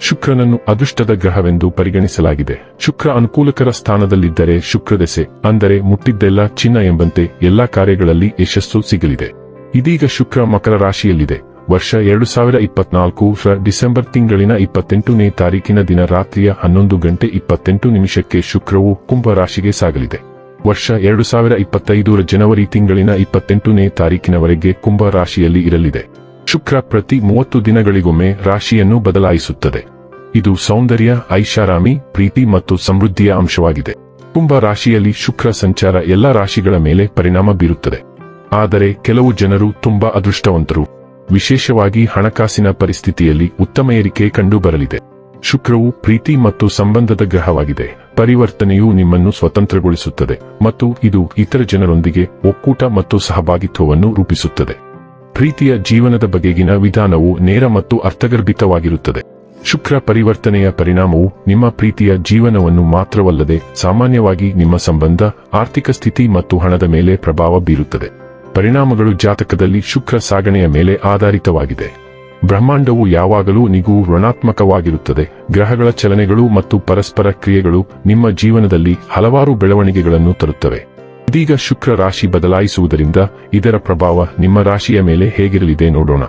ಶುಕ್ರನನ್ನು ಅದೃಷ್ಟದ ಗ್ರಹವೆಂದು ಪರಿಗಣಿಸಲಾಗಿದೆ. ಶುಕ್ರ ಅನುಕೂಲಕರ ಸ್ಥಾನದಲ್ಲಿದ್ದರೆ ಶುಕ್ರದೆಸೆ ಅಂದರೆ ಮುಟ್ಟಿದ್ದೆಲ್ಲ ಚಿನ್ನ ಎಂಬಂತೆ ಎಲ್ಲಾ ಕಾರ್ಯಗಳಲ್ಲಿ ಯಶಸ್ಸು ಸಿಗಲಿದೆ. ಇದೀಗ ಶುಕ್ರ ಮಕರ ರಾಶಿಯಲ್ಲಿದೆ. ವರ್ಷ ಎರಡು ಸಾವಿರ ಇಪ್ಪತ್ನಾಲ್ಕು ಡಿಸೆಂಬರ್ ತಿಂಗಳಿನ ಇಪ್ಪತ್ತೆಂಟನೇ ತಾರೀಕಿನ ದಿನ ರಾತ್ರಿಯ ಹನ್ನೊಂದು ಗಂಟೆ ಇಪ್ಪತ್ತೆಂಟು ನಿಮಿಷಕ್ಕೆ ಶುಕ್ರವು ಕುಂಭ ರಾಶಿಗೆ ಸಾಗಲಿದೆ. ವರ್ಷ ಎರಡು ಸಾವಿರ ಇಪ್ಪತ್ತೈದರ ಜನವರಿ ತಿಂಗಳಿನ ಇಪ್ಪತ್ತೆಂಟನೇ ತಾರೀಕಿನವರೆಗೆ ಕುಂಭ ರಾಶಿಯಲ್ಲಿ ಇರಲಿದೆ. ಶುಕ್ರ ಪ್ರತಿ ಮೂವತ್ತು ದಿನಗಳಿಗೊಮ್ಮೆ ರಾಶಿಯನ್ನು ಬದಲಾಯಿಸುತ್ತದೆ. ಇದು ಸೌಂದರ್ಯ, ಐಷಾರಾಮಿ, ಪ್ರೀತಿ ಮತ್ತು ಸಮೃದ್ಧಿಯ ಅಂಶವಾಗಿದೆ. ಕುಂಭ ರಾಶಿಯಲ್ಲಿ ಶುಕ್ರ ಸಂಚಾರ ಎಲ್ಲ ರಾಶಿಗಳ ಮೇಲೆ ಪರಿಣಾಮ ಬೀರುತ್ತದೆ. ಆದರೆ ಕೆಲವು ಜನರು ತುಂಬಾ ಅದೃಷ್ಟವಂತರು. ವಿಶೇಷವಾಗಿ ಹಣಕಾಸಿನ ಪರಿಸ್ಥಿತಿಯಲ್ಲಿ ಉತ್ತಮ ಏರಿಕೆ ಕಂಡುಬರಲಿದೆ. ಶುಕ್ರವು ಪ್ರೀತಿ ಮತ್ತು ಸಂಬಂಧದ ಗ್ರಹವಾಗಿದೆ. ಪರಿವರ್ತನೆಯು ನಿಮ್ಮನ್ನು ಸ್ವತಂತ್ರಗೊಳಿಸುತ್ತದೆ ಮತ್ತು ಇದು ಇತರ ಜನರೊಂದಿಗೆ ಒಕ್ಕೂಟ ಮತ್ತು ಸಹಭಾಗಿತ್ವವನ್ನು ರೂಪಿಸುತ್ತದೆ. ಪ್ರೀತಿಯ ಜೀವನದ ಬಗೆಗಿನ ವಿಧಾನವು ನೇರ ಮತ್ತು ಅರ್ಥಗರ್ಭಿತವಾಗಿರುತ್ತದೆ. ಶುಕ್ರ ಪರಿವರ್ತನೆಯ ಪರಿಣಾಮವು ನಿಮ್ಮ ಪ್ರೀತಿಯ ಜೀವನವನ್ನು ಮಾತ್ರವಲ್ಲದೆ ಸಾಮಾನ್ಯವಾಗಿ ನಿಮ್ಮ ಸಂಬಂಧ, ಆರ್ಥಿಕ ಸ್ಥಿತಿ ಮತ್ತು ಹಣದ ಮೇಲೆ ಪ್ರಭಾವ ಬೀರುತ್ತದೆ. ಪರಿಣಾಮಗಳು ಜಾತಕದಲ್ಲಿ ಶುಕ್ರ ಸಾಗಣೆಯ ಮೇಲೆ ಆಧಾರಿತವಾಗಿದೆ. ಬ್ರಹ್ಮಾಂಡವು ಯಾವಾಗಲೂ ನಿಗೂ ಋಣಾತ್ಮಕವಾಗಿರುತ್ತದೆ. ಗ್ರಹಗಳ ಚಲನೆಗಳು ಮತ್ತು ಪರಸ್ಪರ ಕ್ರಿಯೆಗಳು ನಿಮ್ಮ ಜೀವನದಲ್ಲಿ ಹಲವಾರು ಬೆಳವಣಿಗೆಗಳನ್ನು ತರುತ್ತವೆ. ಇದೀಗ ಶುಕ್ರ ರಾಶಿ ಬದಲಾಯಿಸುವುದರಿಂದ ಇದರ ಪ್ರಭಾವ ನಿಮ್ಮ ರಾಶಿಯ ಮೇಲೆ ಹೇಗಿರಲಿದೆ ನೋಡೋಣ.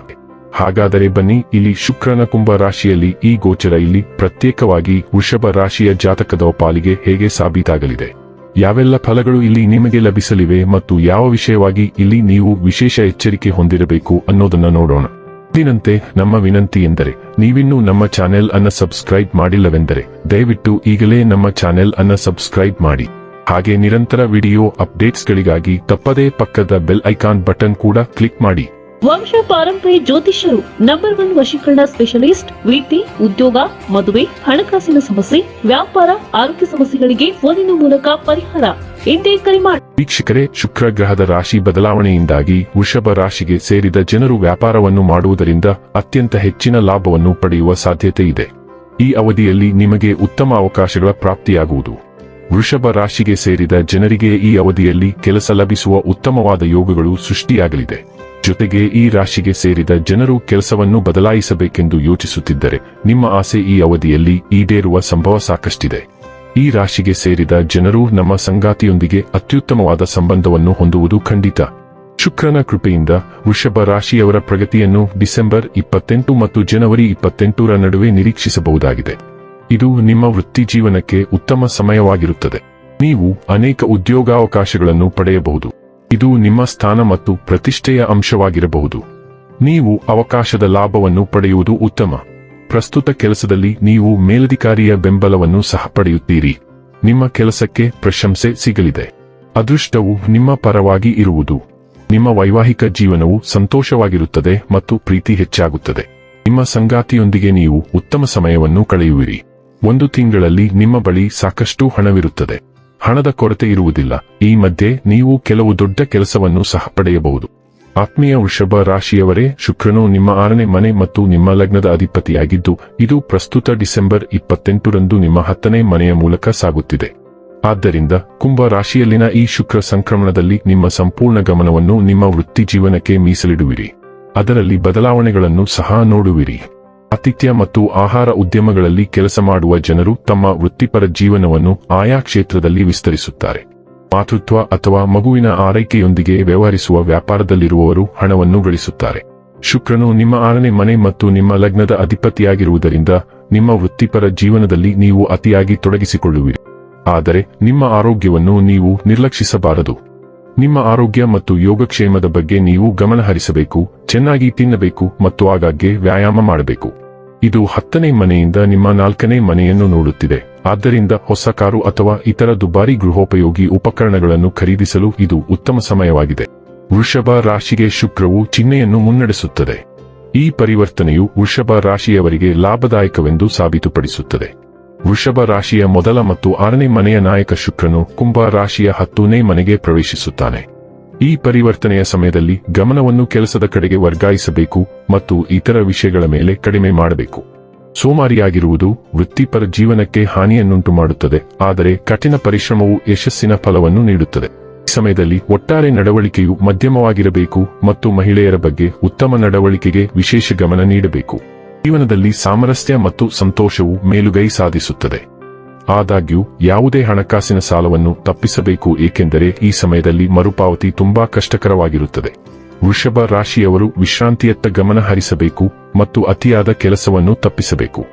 ಹಾಗಾದರೆ ಬನ್ನಿ, ಇಲ್ಲಿ ಶುಕ್ರನ ಕುಂಭ ರಾಶಿಯಲ್ಲಿ ಈ ಗೋಚರ ಇಲ್ಲಿ ಪ್ರತ್ಯೇಕವಾಗಿ ವೃಷಭ ರಾಶಿಯ ಜಾತಕದ ಪಾಲಿಗೆ ಹೇಗೆ ಸಾಬೀತಾಗಲಿದೆ. ಯಾವೆಲ್ಲ ಫಲಗಳು ಇಲ್ಲಿ ನಿಮಗೆ ಲಭಿಸಲಿವೆ ಮತ್ತು ಯಾವ ವಿಷಯವಾಗಿ ಇಲ್ಲಿ ನೀವು ವಿಶೇಷ ಎಚ್ಚರಿಕೆ ಹೊಂದಿರಬೇಕು ಅನ್ನೋದನ್ನ ನೋಡೋಣ. ದಿನಂತೆ ನಮ್ಮ ವಿನಂತಿ ಎಂದರೆ, ನೀವಿನ್ನೂ ನಮ್ಮ ಚಾನೆಲ್ ಅನ್ನ ಸಬ್ಸ್ಕ್ರೈಬ್ ಮಾಡಿಲ್ಲವೆಂದರೆ, ದಯವಿಟ್ಟು ಈಗಲೇ ನಮ್ಮ ಚಾನೆಲ್ ಅನ್ನ ಸಬ್ಸ್ಕ್ರೈಬ್ ಮಾಡಿ. ಹಾಗೆ ನಿರಂತರ ವಿಡಿಯೋ ಅಪ್ಡೇಟ್ಸ್ಗಳಿಗಾಗಿ ತಪ್ಪದೇ ಪಕ್ಕದ ಬೆಲ್ ಐಕಾನ್ ಬಟನ್ ಕೂಡ ಕ್ಲಿಕ್ ಮಾಡಿ. ವಂಶ ಪಾರಂಪರಿ ಜ್ಯೋತಿಷ್ಯರು ನಂಬರ್ ಒನ್ ವಶೀಕರಣ ಸ್ಪೆಷಲಿಸ್ಟ್ ವೃತ್ತಿ ಉದ್ಯೋಗ ಮದುವೆ ಹಣಕಾಸಿನ ಸಮಸ್ಯೆ ವ್ಯಾಪಾರ ಆರೋಗ್ಯ ಸಮಸ್ಯೆಗಳಿಗೆ ಫೋನಿನ ಮೂಲಕ ಪರಿಹಾರ. ಇಂದೇ ಕರೆ ಮಾಡಿ ವೀಕ್ಷಕರೇ ಶುಕ್ರ ಗ್ರಹದ ರಾಶಿ ಬದಲಾವಣೆಯಿಂದಾಗಿ ವೃಷಭ ರಾಶಿಗೆ ಸೇರಿದ ಜನರು ವ್ಯಾಪಾರವನ್ನು ಮಾಡುವುದರಿಂದ ಅತ್ಯಂತ ಹೆಚ್ಚಿನ ಲಾಭವನ್ನು ಪಡೆಯುವ ಸಾಧ್ಯತೆ ಇದೆ. ಈ ಅವಧಿಯಲ್ಲಿ ನಿಮಗೆ ಉತ್ತಮ ಅವಕಾಶಗಳ ಪ್ರಾಪ್ತಿಯಾಗುವುದು. ವೃಷಭ ರಾಶಿಗೆ ಸೇರಿದ ಜನರಿಗೆ ಈ ಅವಧಿಯಲ್ಲಿ ಕೆಲಸ ಲಭಿಸುವ ಉತ್ತಮವಾದ ಯೋಗಗಳು ಸೃಷ್ಟಿಯಾಗಲಿದೆ. ಜೊತೆಗೆ ಈ ರಾಶಿಗೆ ಸೇರಿದ ಜನರು ಕೆಲಸವನ್ನು ಬದಲಾಯಿಸಬೇಕೆಂದು ಯೋಚಿಸುತ್ತಿದ್ದರೆ, ನಿಮ್ಮ ಆಸೆ ಈ ಅವಧಿಯಲ್ಲಿ ಈಡೇರುವ ಸಂಭವ ಸಾಕಷ್ಟಿದೆ. ಈ ರಾಶಿಗೆ ಸೇರಿದ ಜನರು ನಮ್ಮ ಸಂಗಾತಿಯೊಂದಿಗೆ ಅತ್ಯುತ್ತಮವಾದ ಸಂಬಂಧವನ್ನು ಹೊಂದುವುದು ಖಂಡಿತ. ಶುಕ್ರನ ಕೃಪೆಯಿಂದ ವೃಷಭ ರಾಶಿಯವರ ಪ್ರಗತಿಯನ್ನು ಡಿಸೆಂಬರ್ ಇಪ್ಪತ್ತೆಂಟು ಮತ್ತು ಜನವರಿ ಇಪ್ಪತ್ತೆಂಟರ ನಡುವೆ ನಿರೀಕ್ಷಿಸಬಹುದಾಗಿದೆ. ಇದು ನಿಮ್ಮ ವೃತ್ತಿ ಜೀವನಕ್ಕೆ ಉತ್ತಮ ಸಮಯವಾಗಿರುತ್ತದೆ. ನೀವು ಅನೇಕ ಉದ್ಯೋಗಾವಕಾಶಗಳನ್ನು ಪಡೆಯಬಹುದು. ಇದು ನಿಮ್ಮ ಸ್ಥಾನ ಮತ್ತು ಪ್ರತಿಷ್ಠೆಯ ಅಂಶವಾಗಿರಬಹುದು. ನೀವು ಅವಕಾಶದ ಲಾಭವನ್ನು ಪಡೆಯುವುದು ಉತ್ತಮ. ಪ್ರಸ್ತುತ ಕೆಲಸದಲ್ಲಿ ನೀವು ಮೇಲಧಿಕಾರಿಯ ಬೆಂಬಲವನ್ನು ಸಹ ಪಡೆಯುತ್ತೀರಿ. ನಿಮ್ಮ ಕೆಲಸಕ್ಕೆ ಪ್ರಶಂಸೆ ಸಿಗಲಿದೆ. ಅದೃಷ್ಟವು ನಿಮ್ಮ ಪರವಾಗಿ ಇರುವುದು. ನಿಮ್ಮ ವೈವಾಹಿಕ ಜೀವನವು ಸಂತೋಷವಾಗಿರುತ್ತದೆ ಮತ್ತು ಪ್ರೀತಿ ಹೆಚ್ಚಾಗುತ್ತದೆ. ನಿಮ್ಮ ಸಂಗಾತಿಯೊಂದಿಗೆ ನೀವು ಉತ್ತಮ ಸಮಯವನ್ನು ಕಳೆಯುವಿರಿ. ಒಂದು ತಿಂಗಳಲ್ಲಿ ನಿಮ್ಮ ಬಳಿ ಸಾಕಷ್ಟು ಹಣವಿರುತ್ತದೆ. ಹಣದ ಕೊರತೆ ಇರುವುದಿಲ್ಲ. ಈ ಮಧ್ಯೆ ನೀವು ಕೆಲವು ದೊಡ್ಡ ಕೆಲಸವನ್ನು ಸಹ ಪಡೆಯಬಹುದು. ಆತ್ಮೀಯ ವೃಷಭ ರಾಶಿಯವರೇ, ಶುಕ್ರನು ನಿಮ್ಮ ಆರನೇ ಮನೆ ಮತ್ತು ನಿಮ್ಮ ಲಗ್ನದ ಅಧಿಪತಿಯಾಗಿದ್ದು, ಇದು ಪ್ರಸ್ತುತ ಡಿಸೆಂಬರ್ ಇಪ್ಪತ್ತೆಂಟರಂದು ನಿಮ್ಮ ಹತ್ತನೇ ಮನೆಯ ಮೂಲಕ ಸಾಗುತ್ತಿದೆ. ಆದ್ದರಿಂದ, ಕುಂಭ ರಾಶಿಯಲ್ಲಿನ ಈ ಶುಕ್ರ ಸಂಕ್ರಮಣದಲ್ಲಿ ನಿಮ್ಮ ಸಂಪೂರ್ಣ ಗಮನವನ್ನು ನಿಮ್ಮ ವೃತ್ತಿ ಜೀವನಕ್ಕೆ ಮೀಸಲಿಡುವಿರಿ. ಅದರಲ್ಲಿ ಬದಲಾವಣೆಗಳನ್ನು ಸಹ ನೋಡುವಿರಿ. ಆತಿಥ್ಯ ಮತ್ತು ಆಹಾರ ಉದ್ಯಮಗಳಲ್ಲಿ ಕೆಲಸ ಮಾಡುವ ಜನರು ತಮ್ಮ ವೃತ್ತಿಪರ ಜೀವನವನ್ನು ಆಯಾ ಕ್ಷೇತ್ರದಲ್ಲಿ ವಿಸ್ತರಿಸುತ್ತಾರೆ. ಮಾತೃತ್ವ ಅಥವಾ ಮಗುವಿನ ಆರೈಕೆಯೊಂದಿಗೆ ವ್ಯವಹರಿಸುವ ವ್ಯಾಪಾರದಲ್ಲಿರುವವರು ಹಣವನ್ನು ಗಳಿಸುತ್ತಾರೆ. ಶುಕ್ರನು ನಿಮ್ಮ ಆರನೇ ಮನೆ ಮತ್ತು ನಿಮ್ಮ ಲಗ್ನದ ಅಧಿಪತಿಯಾಗಿರುವುದರಿಂದ ನಿಮ್ಮ ವೃತ್ತಿಪರ ಜೀವನದಲ್ಲಿ ನೀವು ಅತಿಯಾಗಿ ತೊಡಗಿಸಿಕೊಳ್ಳುವಿರಿ. ಆದರೆ ನಿಮ್ಮ ಆರೋಗ್ಯವನ್ನು ನೀವು ನಿರ್ಲಕ್ಷಿಸಬಾರದು. ನಿಮ್ಮ ಆರೋಗ್ಯ ಮತ್ತು ಯೋಗಕ್ಷೇಮದ ಬಗ್ಗೆ ನೀವು ಗಮನಹರಿಸಬೇಕು, ಚೆನ್ನಾಗಿ ತಿನ್ನಬೇಕು ಮತ್ತು ಆಗಾಗ್ಗೆ ವ್ಯಾಯಾಮ ಮಾಡಬೇಕು. ಇದು ಹತ್ತನೇ ಮನೆಯಿಂದ ನಿಮ್ಮ ನಾಲ್ಕನೇ ಮನೆಯನ್ನು ನೋಡುತ್ತಿದೆ. ಆದ್ದರಿಂದ ಹೊಸ ಕಾರು ಅಥವಾ ಇತರ ದುಬಾರಿ ಗೃಹೋಪಯೋಗಿ ಉಪಕರಣಗಳನ್ನು ಖರೀದಿಸಲು ಇದು ಉತ್ತಮ ಸಮಯವಾಗಿದೆ. ವೃಷಭ ರಾಶಿಗೆ ಶುಕ್ರವು ಚಿಹ್ನೆಯನ್ನು ಮುನ್ನಡೆಸುತ್ತದೆ. ಈ ಪರಿವರ್ತನೆಯು ವೃಷಭ ರಾಶಿಯವರಿಗೆ ಲಾಭದಾಯಕವೆಂದು ಸಾಬೀತುಪಡಿಸುತ್ತದೆ. ವೃಷಭ ರಾಶಿಯ ಮೊದಲ ಮತ್ತು ಆರನೇ ಮನೆಯ ನಾಯಕ ಶುಕ್ರನು ಕುಂಭ ರಾಶಿಯ ಹತ್ತನೇ ಮನೆಗೆ ಪ್ರವೇಶಿಸುತ್ತಾನೆ. ಈ ಪರಿವರ್ತನೆಯ ಸಮಯದಲ್ಲಿ ಗಮನವನ್ನು ಕೆಲಸದ ಕಡೆಗೆ ವರ್ಗಾಯಿಸಬೇಕು ಮತ್ತು ಇತರ ವಿಷಯಗಳ ಮೇಲೆ ಕಡಿಮೆ ಮಾಡಬೇಕು. ಸೋಮಾರಿಯಾಗಿರುವುದು ವೃತ್ತಿಪರ ಜೀವನಕ್ಕೆ ಹಾನಿಯನ್ನುಂಟು ಮಾಡುತ್ತದೆ ಆದರೆ ಕಠಿಣ ಪರಿಶ್ರಮವು ಯಶಸ್ಸಿನ ಫಲವನ್ನು ನೀಡುತ್ತದೆ. ಈ ಸಮಯದಲ್ಲಿ ಒಟ್ಟಾರೆ ನಡವಳಿಕೆಯು ಮಧ್ಯಮವಾಗಿರಬೇಕು ಮತ್ತು ಮಹಿಳೆಯರ ಬಗ್ಗೆ ಉತ್ತಮ ನಡವಳಿಕೆಗೆ ವಿಶೇಷ ಗಮನ ನೀಡಬೇಕು. ಜೀವನದಲ್ಲಿ ಸಾಮರಸ್ಯ ಮತ್ತು ಸಂತೋಷವು ಮೇಲುಗೈ ಸಾಧಿಸುತ್ತದೆ. ಆದಾಗ್ಯೂ, ಯಾವುದೇ ಹಣಕಾಸಿನ ಸಾಲವನ್ನು ತಪ್ಪಿಸಬೇಕು, ಏಕೆಂದರೆ ಈ ಸಮಯದಲ್ಲಿ ಮರುಪಾವತಿ ತುಂಬಾ ಕಷ್ಟಕರವಾಗಿರುತ್ತದೆ. ವೃಷಭ ರಾಶಿಯವರು ವಿಶ್ರಾಂತಿಯತ್ತ ಗಮನ ಹರಿಸಬೇಕು ಮತ್ತು ಅತಿಯಾದ ಕೆಲಸವನ್ನು ತಪ್ಪಿಸಬೇಕು.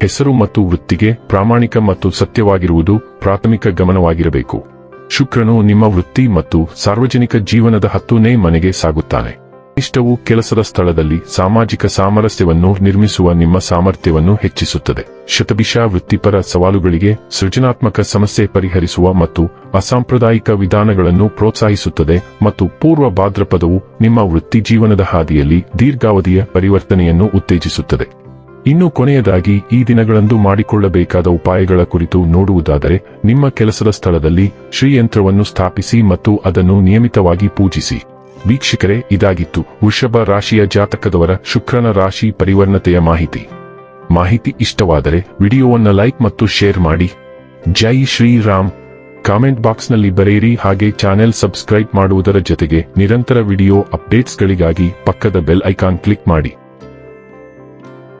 ಹೆಸರು ಮತ್ತು ವೃತ್ತಿಗೆ ಪ್ರಾಮಾಣಿಕ ಮತ್ತು ಸತ್ಯವಾಗಿರುವುದು ಪ್ರಾಥಮಿಕ ಗಮನವಾಗಿರಬೇಕು. ಶುಕ್ರನು ನಿಮ್ಮ ವೃತ್ತಿ ಮತ್ತು ಸಾರ್ವಜನಿಕ ಜೀವನದ ಹತ್ತೂನೇ ಮನೆಗೆ ಸಾಗುತ್ತಾನೆ. ಇಷ್ಟವು ಕೆಲಸದ ಸ್ಥಳದಲ್ಲಿ ಸಾಮಾಜಿಕ ಸಾಮರಸ್ಯವನ್ನು ನಿರ್ಮಿಸುವ ನಿಮ್ಮ ಸಾಮರ್ಥ್ಯವನ್ನು ಹೆಚ್ಚಿಸುತ್ತದೆ. ಶತಭಿಷ ವೃತ್ತಿಪರ ಸವಾಲುಗಳಿಗೆ ಸೃಜನಾತ್ಮಕ ಸಮಸ್ಯೆ ಪರಿಹರಿಸುವ ಮತ್ತು ಅಸಾಂಪ್ರದಾಯಿಕ ವಿಧಾನಗಳನ್ನು ಪ್ರೋತ್ಸಾಹಿಸುತ್ತದೆ ಮತ್ತು ಪೂರ್ವ ಭಾದ್ರಪದವು ನಿಮ್ಮ ವೃತ್ತಿ ಜೀವನದ ಹಾದಿಯಲ್ಲಿ ದೀರ್ಘಾವಧಿಯ ಪರಿವರ್ತನೆಯನ್ನು ಉತ್ತೇಜಿಸುತ್ತದೆ. ಇನ್ನು ಕೊನೆಯದಾಗಿ, ಈ ದಿನಗಳಂದು ಮಾಡಿಕೊಳ್ಳಬೇಕಾದ ಉಪಾಯಗಳ ಕುರಿತು ನೋಡುವುದಾದರೆ, ನಿಮ್ಮ ಕೆಲಸದ ಸ್ಥಳದಲ್ಲಿ ಶ್ರೀಯಂತ್ರವನ್ನು ಸ್ಥಾಪಿಸಿ ಮತ್ತು ಅದನ್ನು ನಿಯಮಿತವಾಗಿ ಪೂಜಿಸಿ. ವೀಕ್ಷಕರೇ, ಇದಾಗಿತ್ತು ವೃಷಭ ರಾಶಿಯ ಜಾತಕದವರ ಶುಕ್ರನ ರಾಶಿ ಪರಿವರ್ಣತೆಯ ಮಾಹಿತಿ. ಮಾಹಿತಿ ಇಷ್ಟವಾದರೆ ವಿಡಿಯೋವನ್ನು ಲೈಕ್ ಮತ್ತು ಶೇರ್ ಮಾಡಿ. ಜೈ ಶ್ರೀರಾಮ್. ಕಾಮೆಂಟ್ ಬಾಕ್ಸ್ನಲ್ಲಿ ಬರೆಯಿರಿ ಹಾಗೆ ಚಾನೆಲ್ ಸಬ್ಸ್ಕ್ರೈಬ್ ಮಾಡುವುದರ ಜೊತೆಗೆ ನಿರಂತರ ವಿಡಿಯೋ ಅಪ್ಡೇಟ್ಸ್ಗಳಿಗಾಗಿ ಪಕ್ಕದ ಬೆಲ್ ಐಕಾನ್ ಕ್ಲಿಕ್ ಮಾಡಿ.